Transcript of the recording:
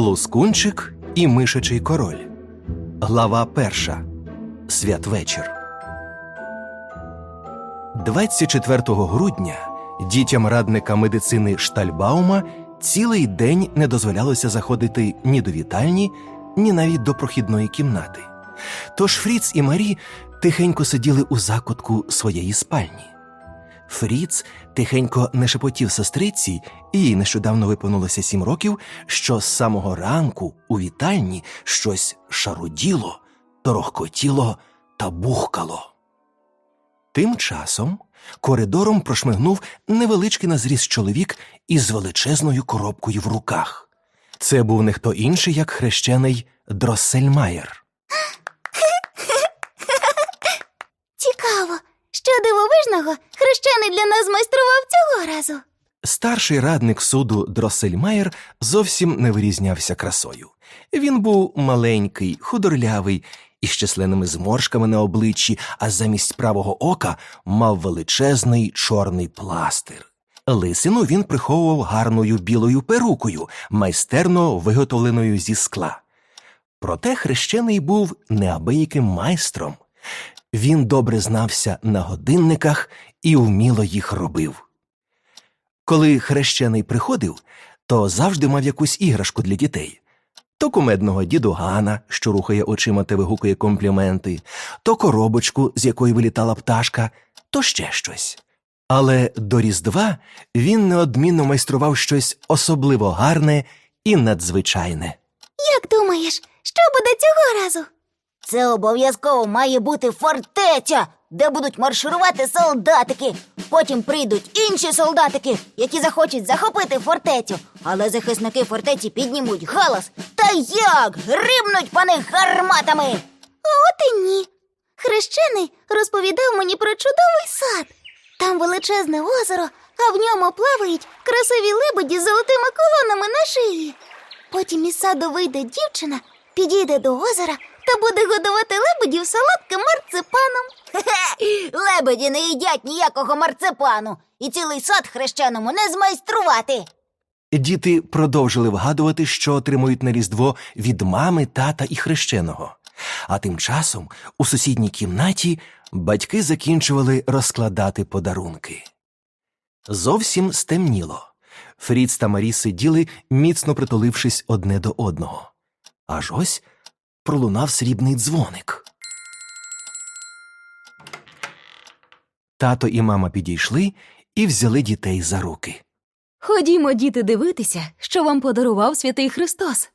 Лускунчик і мишачий король. Глава перша. Святвечір. 24 грудня дітям радника медицини Штальбаума цілий день не дозволялося заходити ні до вітальні, ні навіть до прохідної кімнати. Тож Фріц і Марі тихенько сиділи у закутку своєї спальні. Фріц тихенько не шепотів сестриці, і нещодавно виповнилося сім років, що з самого ранку у вітальні щось шаруділо, торохкотіло та бухкало. Тим часом коридором прошмигнув невеличкий на чоловік із величезною коробкою в руках. Це був не хто інший, як хрещений Дроссельмаєр. Цікаво, що дивовижного хрещений для нас майстрував цього разу. Старший радник суду Дроссельмаєр зовсім не вирізнявся красою. Він був маленький, худорлявий, із численними зморшками на обличчі, а замість правого ока мав величезний чорний пластир. Лисину він приховував гарною білою перукою, майстерно виготовленою зі скла. Проте хрещений був неабияким майстром. Він добре знався на годинниках і вміло їх робив. Коли хрещений приходив, то завжди мав якусь іграшку для дітей. То кумедного дідугана, що рухає очима та вигукує компліменти, то коробочку, з якої вилітала пташка, то ще щось. Але до Різдва він неодмінно майстрував щось особливо гарне і надзвичайне. Як думаєш, що буде цього разу? Це обов'язково має бути фортеця, де будуть марширувати солдатики. Потім прийдуть інші солдатики, які захочуть захопити фортецю. Але захисники фортеці піднімуть галас. Та як? Гримнуть по них гарматами. От і ні. Хрещений розповідав мені про чудовий сад. Там величезне озеро, а в ньому плавають красиві лебеді з золотими колонами на шиї. Потім із саду вийде дівчина, підійде до озера та буде годувати лебедів солодким марципаном. Хе-хе, лебеді не їдять ніякого марципану, і цілий сад хрещеному не змайструвати. Діти продовжили вгадувати, що отримують на Різдво від мами, тата і хрещеного. А тим часом у сусідній кімнаті батьки закінчували розкладати подарунки. Зовсім стемніло. Фріц та Марі сиділи, міцно притулившись одне до одного. Аж ось пролунав срібний дзвоник. Тато і мама підійшли і взяли дітей за руки. Ходімо, діти, дивитися, що вам подарував святий Христос.